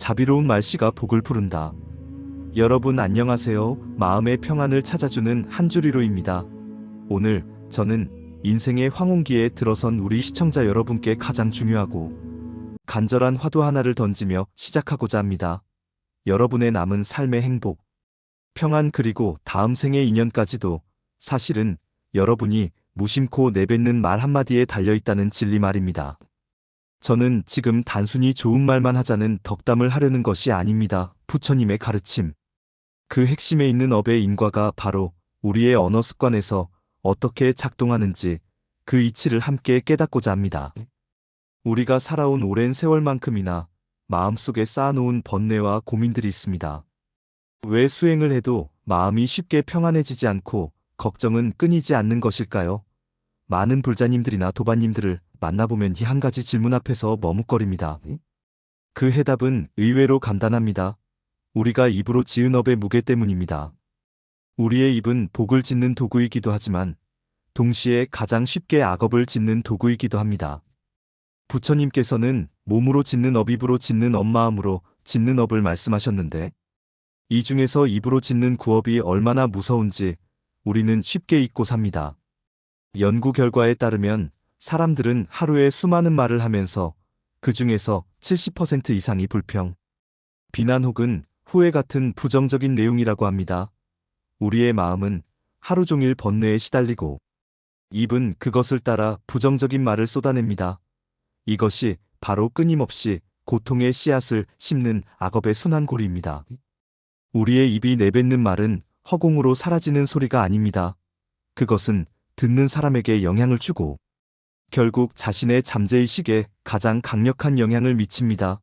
자비로운 말씨가 복을 부른다. 여러분 안녕하세요. 마음의 평안을 찾아주는 한주리로입니다. 오늘 저는 인생의 황혼기에 들어선 우리 시청자 여러분께 가장 중요하고 간절한 화두 하나를 던지며 시작하고자 합니다. 여러분의 남은 삶의 행복, 평안 그리고 다음 생의 인연까지도 사실은 여러분이 무심코 내뱉는 말 한마디에 달려있다는 진리 말입니다. 저는 지금 단순히 좋은 말만 하자는 덕담을 하려는 것이 아닙니다. 부처님의 가르침. 그 핵심에 있는 업의 인과가 바로 우리의 언어 습관에서 어떻게 작동하는지 그 이치를 함께 깨닫고자 합니다. 우리가 살아온 오랜 세월만큼이나 마음속에 쌓아놓은 번뇌와 고민들이 있습니다. 왜 수행을 해도 마음이 쉽게 평안해지지 않고 걱정은 끊이지 않는 것일까요? 많은 불자님들이나 도반님들을 만나보면 이 한 가지 질문 앞에서 머뭇거립니다. 그 해답은 의외로 간단합니다. 우리가 입으로 지은 업의 무게 때문입니다. 우리의 입은 복을 짓는 도구이기도 하지만 동시에 가장 쉽게 악업을 짓는 도구이기도 합니다. 부처님께서는 몸으로 짓는 업, 입으로 짓는 업, 마음으로 짓는 업을 말씀하셨는데 이 중에서 입으로 짓는 구업이 얼마나 무서운지 우리는 쉽게 잊고 삽니다. 연구 결과에 따르면 사람들은 하루에 수많은 말을 하면서 그 중에서 70% 이상이 불평, 비난 혹은 후회 같은 부정적인 내용이라고 합니다. 우리의 마음은 하루 종일 번뇌에 시달리고 입은 그것을 따라 부정적인 말을 쏟아냅니다. 이것이 바로 끊임없이 고통의 씨앗을 심는 악업의 순환고리입니다. 우리의 입이 내뱉는 말은 허공으로 사라지는 소리가 아닙니다. 그것은 듣는 사람에게 영향을 주고 결국 자신의 잠재의식에 가장 강력한 영향을 미칩니다.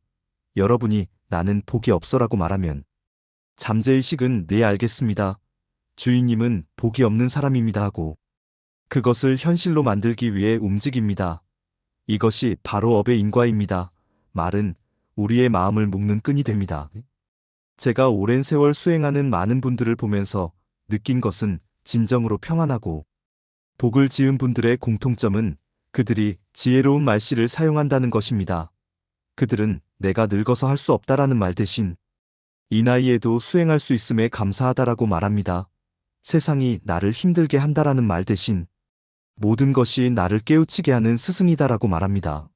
여러분이 나는 복이 없어라고 말하면 잠재의식은 네 알겠습니다. 주인님은 복이 없는 사람입니다 하고 그것을 현실로 만들기 위해 움직입니다. 이것이 바로 업의 인과입니다. 말은 우리의 마음을 묶는 끈이 됩니다. 제가 오랜 세월 수행하는 많은 분들을 보면서 느낀 것은 진정으로 평안하고 복을 지은 분들의 공통점은 그들이 지혜로운 말씨를 사용한다는 것입니다. 그들은 내가 늙어서 할 수 없다라는 말 대신 이 나이에도 수행할 수 있음에 감사하다라고 말합니다. 세상이 나를 힘들게 한다라는 말 대신 모든 것이 나를 깨우치게 하는 스승이다라고 말합니다.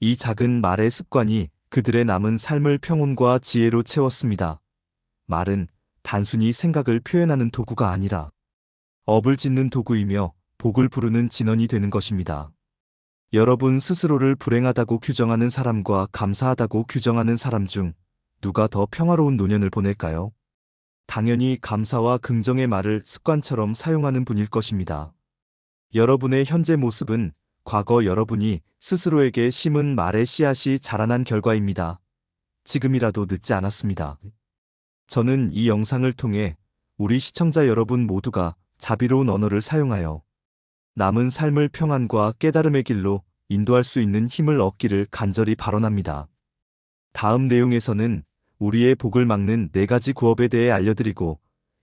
이 작은 말의 습관이 그들의 남은 삶을 평온과 지혜로 채웠습니다. 말은 단순히 생각을 표현하는 도구가 아니라 업을 짓는 도구이며 복을 부르는 진원이 되는 것입니다. 여러분 스스로를 불행하다고 규정하는 사람과 감사하다고 규정하는 사람 중 누가 더 평화로운 노년을 보낼까요? 당연히 감사와 긍정의 말을 습관처럼 사용하는 분일 것입니다. 여러분의 현재 모습은 과거 여러분이 스스로에게 심은 말의 씨앗이 자라난 결과입니다. 지금이라도 늦지 않았습니다. 저는 이 영상을 통해 우리 시청자 여러분 모두가 자비로운 언어를 사용하여 남은 삶을 평안과 깨달음의 길로 인도할 수 있는 힘을 얻기를 간절히 발언합니다. 다음 내용에서는 우리의 복을 막는 네 가지 구업에 대해 알려드리고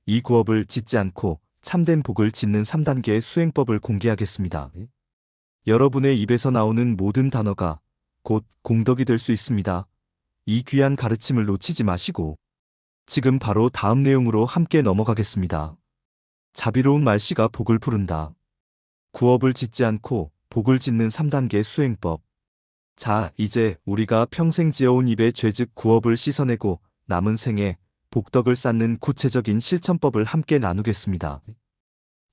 이 구업을 짓지 않고 참된 복을 짓는 3단계 수행법을 공개하겠습니다. 여러분의 입에서 나오는 모든 단어가 곧 공덕이 될 수 있습니다. 이 귀한 가르침을 놓치지 마시고 지금 바로 다음 내용으로 함께 넘어가겠습니다. 자비로운 말씨가 복을 부른다. 구업을 짓지 않고 복을 짓는 3단계 수행법. 자, 이제 우리가 평생 지어온 입의 죄즉 구업을 씻어내고 남은 생에 복덕을 쌓는 구체적인 실천법을 함께 나누겠습니다.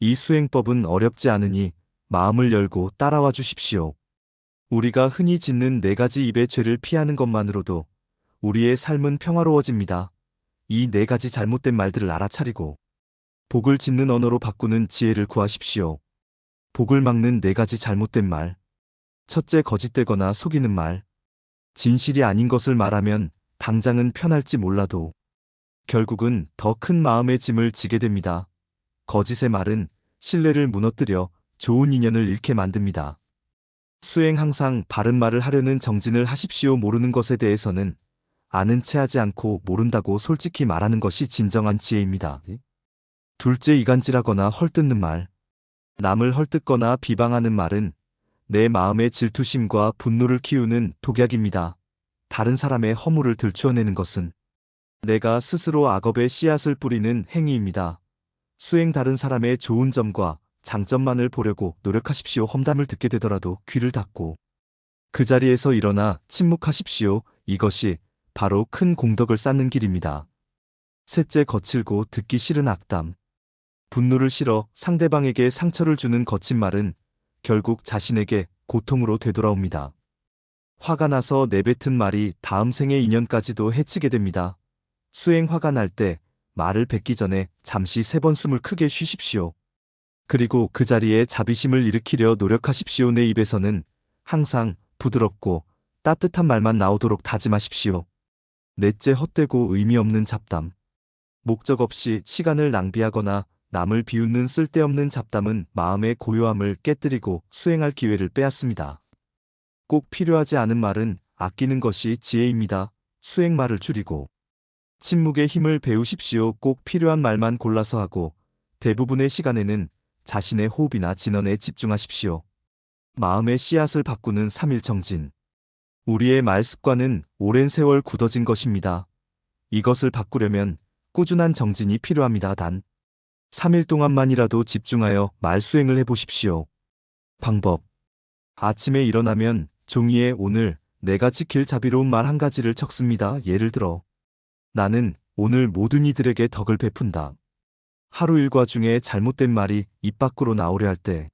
이 수행법은 어렵지 않으니 마음을 열고 따라와 주십시오. 우리가 흔히 짓는 네 가지 입의 죄를 피하는 것만으로도 우리의 삶은 평화로워집니다. 이 네 가지 잘못된 말들을 알아차리고 복을 짓는 언어로 바꾸는 지혜를 구하십시오. 복을 막는 네 가지 잘못된 말. 첫째 거짓되거나 속이는 말. 진실이 아닌 것을 말하면 당장은 편할지 몰라도 결국은 더 큰 마음의 짐을 지게 됩니다. 거짓의 말은 신뢰를 무너뜨려 좋은 인연을 잃게 만듭니다. 수행 항상 바른 말을 하려는 정진을 하십시오. 모르는 것에 대해서는 아는 체 하지 않고 모른다고 솔직히 말하는 것이 진정한 지혜입니다. 둘째 이간질하거나 헐뜯는 말. 남을 헐뜯거나 비방하는 말은 내 마음의 질투심과 분노를 키우는 독약입니다. 다른 사람의 허물을 들추어내는 것은 내가 스스로 악업의 씨앗을 뿌리는 행위입니다. 수행 다른 사람의 좋은 점과 장점만을 보려고 노력하십시오. 험담을 듣게 되더라도 귀를 닫고 그 자리에서 일어나 침묵하십시오. 이것이 바로 큰 공덕을 쌓는 길입니다. 셋째 거칠고 듣기 싫은 악담. 분노를 실어 상대방에게 상처를 주는 거친 말은 결국 자신에게 고통으로 되돌아옵니다. 화가 나서 내뱉은 말이 다음 생의 인연까지도 해치게 됩니다. 수행 화가 날 때 말을 뱉기 전에 잠시 세 번 숨을 크게 쉬십시오. 그리고 그 자리에 자비심을 일으키려 노력하십시오. 내 입에서는 항상 부드럽고 따뜻한 말만 나오도록 다짐하십시오. 넷째 헛되고 의미 없는 잡담. 목적 없이 시간을 낭비하거나 남을 비웃는 쓸데없는 잡담은 마음의 고요함을 깨뜨리고 수행할 기회를 빼앗습니다. 꼭 필요하지 않은 말은 아끼는 것이 지혜입니다. 수행 말을 줄이고 침묵의 힘을 배우십시오. 꼭 필요한 말만 골라서 하고 대부분의 시간에는 자신의 호흡이나 진언에 집중하십시오. 마음의 씨앗을 바꾸는 3일 정진. 우리의 말 습관은 오랜 세월 굳어진 것입니다. 이것을 바꾸려면 꾸준한 정진이 필요합니다. 단 3일 동안만이라도 집중하여 말 수행을 해보십시오. 방법. 아침에 일어나면 종이에 오늘 내가 지킬 자비로운 말 한 가지를 적습니다. 예를 들어 나는 오늘 모든 이들에게 덕을 베푼다. 하루 일과 중에 잘못된 말이 입 밖으로 나오려 할 때,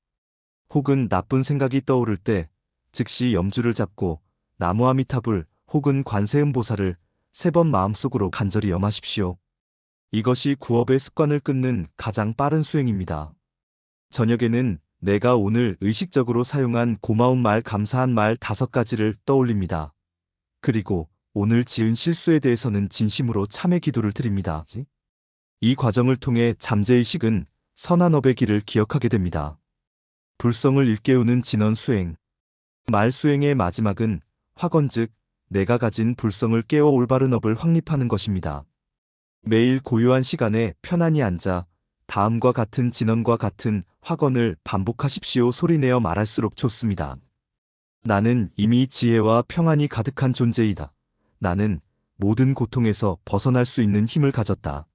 혹은 나쁜 생각이 떠오를 때, 즉시 염주를 잡고 나무아미타불 혹은 관세음보살을 세 번 마음속으로 간절히 염하십시오. 이것이 구업의 습관을 끊는 가장 빠른 수행입니다. 저녁에는 내가 오늘 의식적으로 사용한 고마운 말, 감사한 말 다섯 가지를 떠올립니다. 그리고 오늘 지은 실수에 대해서는 진심으로 참회 기도를 드립니다. 이 과정을 통해 잠재의식은 선한 업의 길을 기억하게 됩니다. 불성을 일깨우는 진언 수행. 말 수행의 마지막은 화건 즉 내가 가진 불성을 깨워 올바른 업을 확립하는 것입니다. 매일 고요한 시간에 편안히 앉아 다음과 같은 진언과 같은 화건을 반복하십시오. 소리내어 말할수록 좋습니다. 나는 이미 지혜와 평안이 가득한 존재이다. 나는 모든 고통에서 벗어날 수 있는 힘을 가졌다.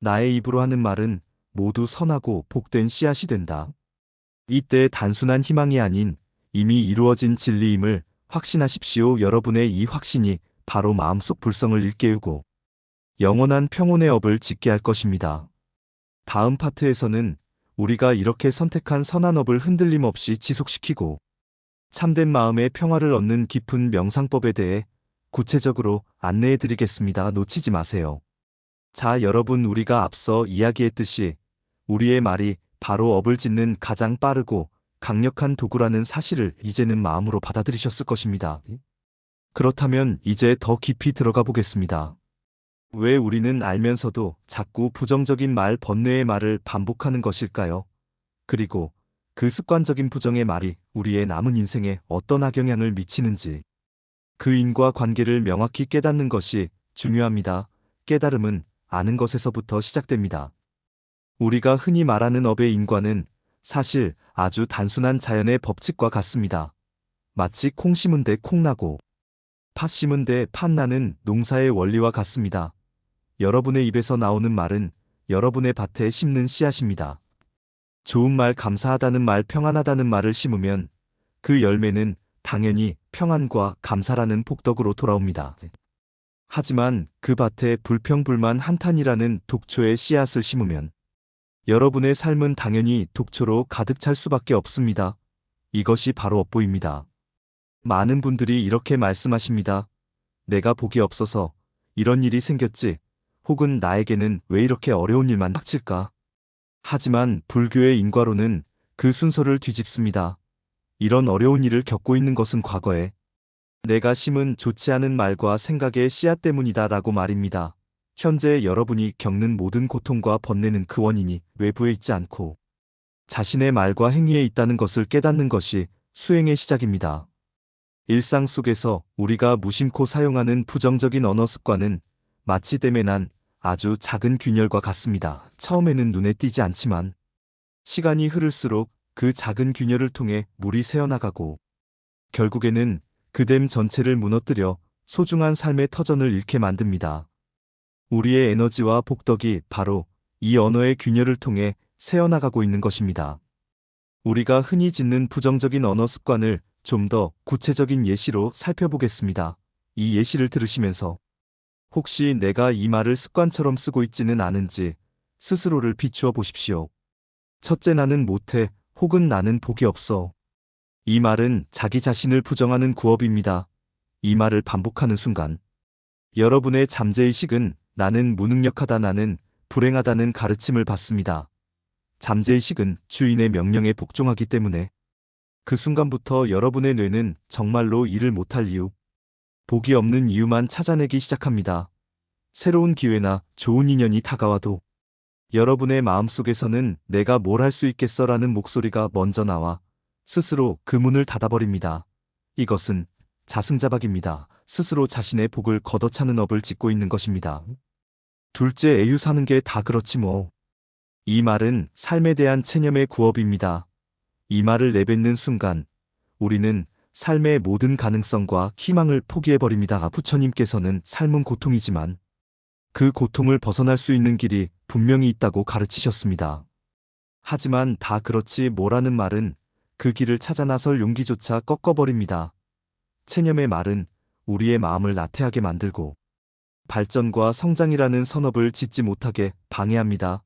나의 입으로 하는 말은 모두 선하고 복된 씨앗이 된다. 이때 단순한 희망이 아닌 이미 이루어진 진리임을 확신하십시오. 여러분의 이 확신이 바로 마음속 불성을 일깨우고 영원한 평온의 업을 짓게 할 것입니다. 다음 파트에서는 우리가 이렇게 선택한 선한 업을 흔들림 없이 지속시키고 참된 마음의 평화를 얻는 깊은 명상법에 대해 구체적으로 안내해 드리겠습니다. 놓치지 마세요. 자, 여러분, 우리가 앞서 이야기했듯이 우리의 말이 바로 업을 짓는 가장 빠르고 강력한 도구라는 사실을 이제는 마음으로 받아들이셨을 것입니다. 그렇다면 이제 더 깊이 들어가 보겠습니다. 왜 우리는 알면서도 자꾸 부정적인 말 번뇌의 말을 반복하는 것일까요? 그리고 그 습관적인 부정의 말이 우리의 남은 인생에 어떤 악영향을 미치는지 그 인과 관계를 명확히 깨닫는 것이 중요합니다. 깨달음은 아는 것에서부터 시작됩니다. 우리가 흔히 말하는 업의 인과는 사실 아주 단순한 자연의 법칙과 같습니다. 마치 콩 심은 데 콩 나고 팥 심은 데 팥 나는 농사의 원리와 같습니다. 여러분의 입에서 나오는 말은 여러분의 밭에 심는 씨앗입니다. 좋은 말 감사하다는 말 평안하다는 말을 심으면 그 열매는 당연히 평안과 감사라는 복덕으로 돌아옵니다. 하지만 그 밭에 불평불만 한탄이라는 독초의 씨앗을 심으면 여러분의 삶은 당연히 독초로 가득 찰 수밖에 없습니다. 이것이 바로 업보입니다. 많은 분들이 이렇게 말씀하십니다. 내가 복이 없어서 이런 일이 생겼지. 혹은 나에게는 왜 이렇게 어려운 일만 닥칠까? 하지만 불교의 인과로는 그 순서를 뒤집습니다. 이런 어려운 일을 겪고 있는 것은 과거에 내가 심은 좋지 않은 말과 생각의 씨앗 때문이다 라고 말입니다. 현재 여러분이 겪는 모든 고통과 번뇌는 그 원인이 외부에 있지 않고 자신의 말과 행위에 있다는 것을 깨닫는 것이 수행의 시작입니다. 일상 속에서 우리가 무심코 사용하는 부정적인 언어 습관은 마치 댐에 난 아주 작은 균열과 같습니다. 처음에는 눈에 띄지 않지만 시간이 흐를수록 그 작은 균열을 통해 물이 새어나가고 결국에는 그 댐 전체를 무너뜨려 소중한 삶의 터전을 잃게 만듭니다. 우리의 에너지와 복덕이 바로 이 언어의 균열을 통해 새어나가고 있는 것입니다. 우리가 흔히 짓는 부정적인 언어 습관을 좀 더 구체적인 예시로 살펴보겠습니다. 이 예시를 들으시면서 혹시 내가 이 말을 습관처럼 쓰고 있지는 않은지 스스로를 비추어 보십시오. 첫째 나는 못해 혹은 나는 복이 없어. 이 말은 자기 자신을 부정하는 구업입니다. 이 말을 반복하는 순간 여러분의 잠재의식은 나는 무능력하다 나는 불행하다는 가르침을 받습니다. 잠재의식은 주인의 명령에 복종하기 때문에 그 순간부터 여러분의 뇌는 정말로 일을 못할 이유, 복이 없는 이유만 찾아내기 시작합니다. 새로운 기회나 좋은 인연이 다가와도 여러분의 마음속에서는 내가 뭘 할 수 있겠어라는 목소리가 먼저 나와 스스로 그 문을 닫아버립니다. 이것은 자승자박입니다. 스스로 자신의 복을 걷어차는 업을 짓고 있는 것입니다. 둘째 애유 사는 게 다 그렇지 뭐. 이 말은 삶에 대한 체념의 구업입니다. 이 말을 내뱉는 순간 우리는 삶의 모든 가능성과 희망을 포기해버립니다. 부처님께서는 삶은 고통이지만 그 고통을 벗어날 수 있는 길이 분명히 있다고 가르치셨습니다. 하지만 다 그렇지 뭐라는 말은 그 길을 찾아 나설 용기조차 꺾어버립니다. 체념의 말은 우리의 마음을 나태하게 만들고 발전과 성장이라는 선업을 짓지 못하게 방해합니다.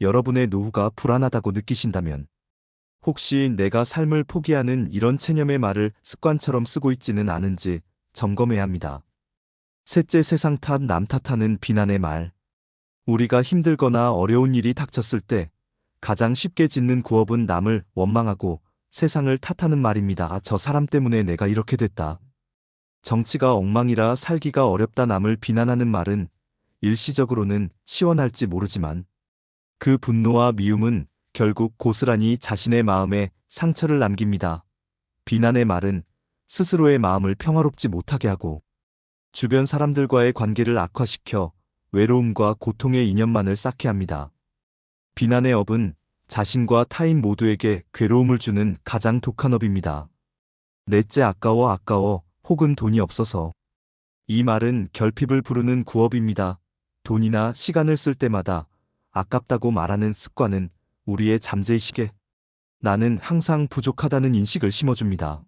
여러분의 노후가 불안하다고 느끼신다면 혹시 내가 삶을 포기하는 이런 체념의 말을 습관처럼 쓰고 있지는 않은지 점검해야 합니다. 셋째 세상 탓 남 탓하는 비난의 말. 우리가 힘들거나 어려운 일이 닥쳤을 때 가장 쉽게 짓는 구업은 남을 원망하고 세상을 탓하는 말입니다. 아, 저 사람 때문에 내가 이렇게 됐다. 정치가 엉망이라 살기가 어렵다 남을 비난하는 말은 일시적으로는 시원할지 모르지만 그 분노와 미움은 결국 고스란히 자신의 마음에 상처를 남깁니다. 비난의 말은 스스로의 마음을 평화롭지 못하게 하고 주변 사람들과의 관계를 악화시켜 외로움과 고통의 인연만을 쌓게 합니다. 비난의 업은 자신과 타인 모두에게 괴로움을 주는 가장 독한 업입니다. 넷째 아까워 아까워 혹은 돈이 없어서 이 말은 결핍을 부르는 구업입니다. 돈이나 시간을 쓸 때마다 아깝다고 말하는 습관은 우리의 잠재의식에 나는 항상 부족하다는 인식을 심어줍니다.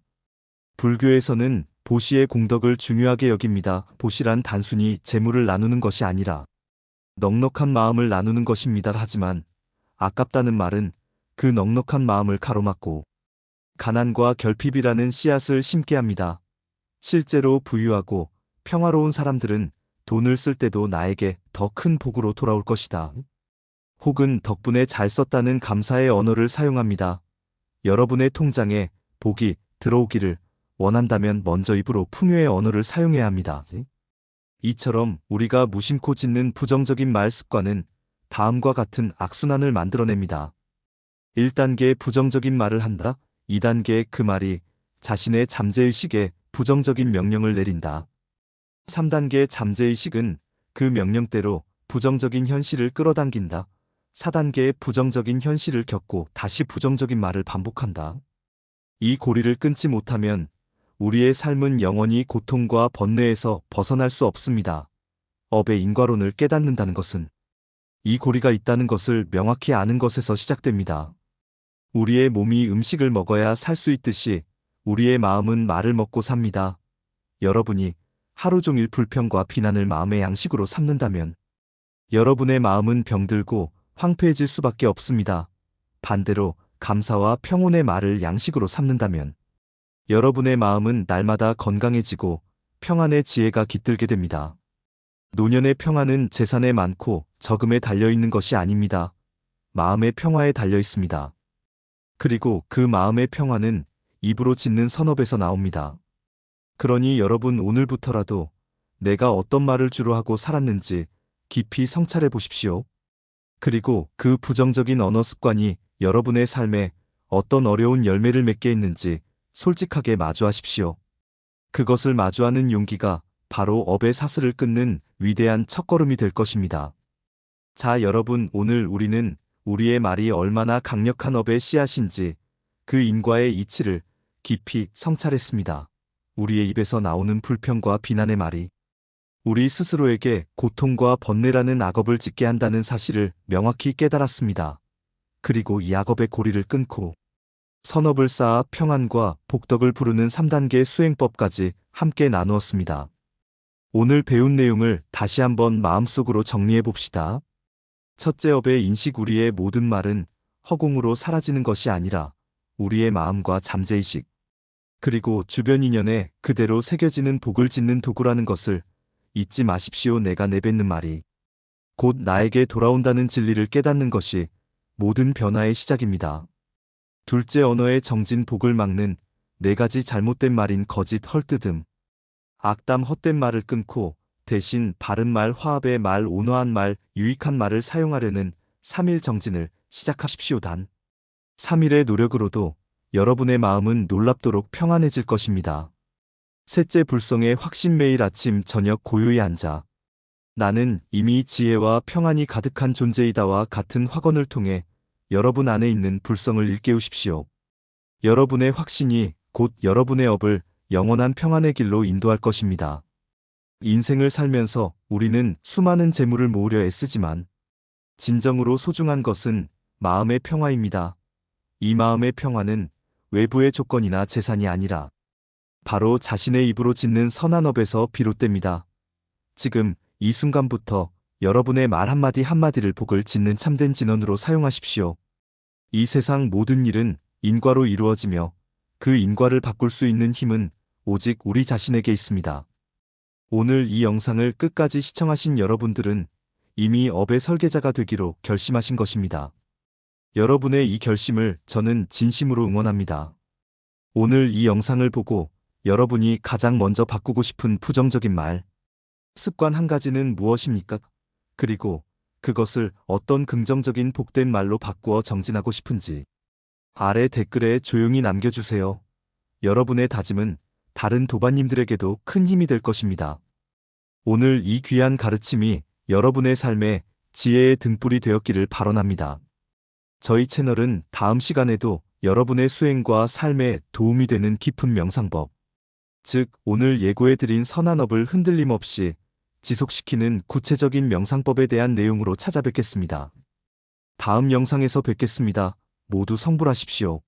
불교에서는 보시의 공덕을 중요하게 여깁니다. 보시란 단순히 재물을 나누는 것이 아니라 넉넉한 마음을 나누는 것입니다. 하지만 아깝다는 말은 그 넉넉한 마음을 가로막고 가난과 결핍이라는 씨앗을 심게 합니다. 실제로 부유하고 평화로운 사람들은 돈을 쓸 때도 나에게 더 큰 복으로 돌아올 것이다. 혹은 덕분에 잘 썼다는 감사의 언어를 사용합니다. 여러분의 통장에 복이 들어오기를 원한다면 먼저 입으로 풍요의 언어를 사용해야 합니다. 이처럼 우리가 무심코 짓는 부정적인 말 습관은 다음과 같은 악순환을 만들어냅니다. 1단계 부정적인 말을 한다. 2단계 그 말이 자신의 잠재의식에 부정적인 명령을 내린다. 3단계 잠재의식은 그 명령대로 부정적인 현실을 끌어당긴다. 4단계의 부정적인 현실을 겪고 다시 부정적인 말을 반복한다. 이 고리를 끊지 못하면 우리의 삶은 영원히 고통과 번뇌에서 벗어날 수 없습니다. 업의 인과론을 깨닫는다는 것은 이 고리가 있다는 것을 명확히 아는 것에서 시작됩니다. 우리의 몸이 음식을 먹어야 살 수 있듯이 우리의 마음은 말을 먹고 삽니다. 여러분이 하루 종일 불평과 비난을 마음의 양식으로 삼는다면 여러분의 마음은 병들고 황폐해질 수밖에 없습니다. 반대로 감사와 평온의 말을 양식으로 삼는다면 여러분의 마음은 날마다 건강해지고 평안의 지혜가 깃들게 됩니다. 노년의 평안은 재산에 많고 적음에 달려 있는 것이 아닙니다. 마음의 평화에 달려 있습니다. 그리고 그 마음의 평화는 입으로 짓는 선업에서 나옵니다. 그러니 여러분 오늘부터라도 내가 어떤 말을 주로 하고 살았는지 깊이 성찰해 보십시오. 그리고 그 부정적인 언어 습관이 여러분의 삶에 어떤 어려운 열매를 맺게 했는지 솔직하게 마주하십시오. 그것을 마주하는 용기가 바로 업의 사슬을 끊는 위대한 첫걸음이 될 것입니다. 자, 여러분, 오늘 우리는 우리의 말이 얼마나 강력한 업의 씨앗인지 그 인과의 이치를 깊이 성찰했습니다. 우리의 입에서 나오는 불평과 비난의 말이 우리 스스로에게 고통과 번뇌라는 악업을 짓게 한다는 사실을 명확히 깨달았습니다. 그리고 이 악업의 고리를 끊고 선업을 쌓아 평안과 복덕을 부르는 3단계 수행법까지 함께 나누었습니다. 오늘 배운 내용을 다시 한번 마음속으로 정리해 봅시다. 첫째 업의 인식 우리의 모든 말은 허공으로 사라지는 것이 아니라 우리의 마음과 잠재의식, 그리고 주변 인연에 그대로 새겨지는 복을 짓는 도구라는 것을 잊지 마십시오. 내가 내뱉는 말이 곧 나에게 돌아온다는 진리를 깨닫는 것이 모든 변화의 시작입니다. 둘째 언어의 정진 복을 막는 네 가지 잘못된 말인 거짓 헐뜯음, 악담 헛된 말을 끊고 대신 바른 말, 화합의 말, 온화한 말, 유익한 말을 사용하려는 3일 정진을 시작하십시오. 단 3일의 노력으로도 여러분의 마음은 놀랍도록 평안해질 것입니다. 셋째 불성의 확신 매일 아침 저녁 고요히 앉아 나는 이미 지혜와 평안이 가득한 존재이다와 같은 확언을 통해 여러분 안에 있는 불성을 일깨우십시오. 여러분의 확신이 곧 여러분의 업을 영원한 평안의 길로 인도할 것입니다. 인생을 살면서 우리는 수많은 재물을 모으려 애쓰지만 진정으로 소중한 것은 마음의 평화입니다. 이 마음의 평화는 외부의 조건이나 재산이 아니라 바로 자신의 입으로 짓는 선한 업에서 비롯됩니다. 지금 이 순간부터 여러분의 말 한마디 한마디를 복을 짓는 참된 진언으로 사용하십시오. 이 세상 모든 일은 인과로 이루어지며 그 인과를 바꿀 수 있는 힘은 오직 우리 자신에게 있습니다. 오늘 이 영상을 끝까지 시청하신 여러분들은 이미 업의 설계자가 되기로 결심하신 것입니다. 여러분의 이 결심을 저는 진심으로 응원합니다. 오늘 이 영상을 보고 여러분이 가장 먼저 바꾸고 싶은 부정적인 말, 습관 한 가지는 무엇입니까? 그리고 그것을 어떤 긍정적인 복된 말로 바꾸어 정진하고 싶은지 아래 댓글에 조용히 남겨주세요. 여러분의 다짐은 다른 도반님들에게도 큰 힘이 될 것입니다. 오늘 이 귀한 가르침이 여러분의 삶에 지혜의 등불이 되었기를 발언합니다. 저희 채널은 다음 시간에도 여러분의 수행과 삶에 도움이 되는 깊은 명상법, 즉 오늘 예고해드린 선한업을 흔들림 없이 지속시키는 구체적인 명상법에 대한 내용으로 찾아뵙겠습니다. 다음 영상에서 뵙겠습니다. 모두 성불하십시오.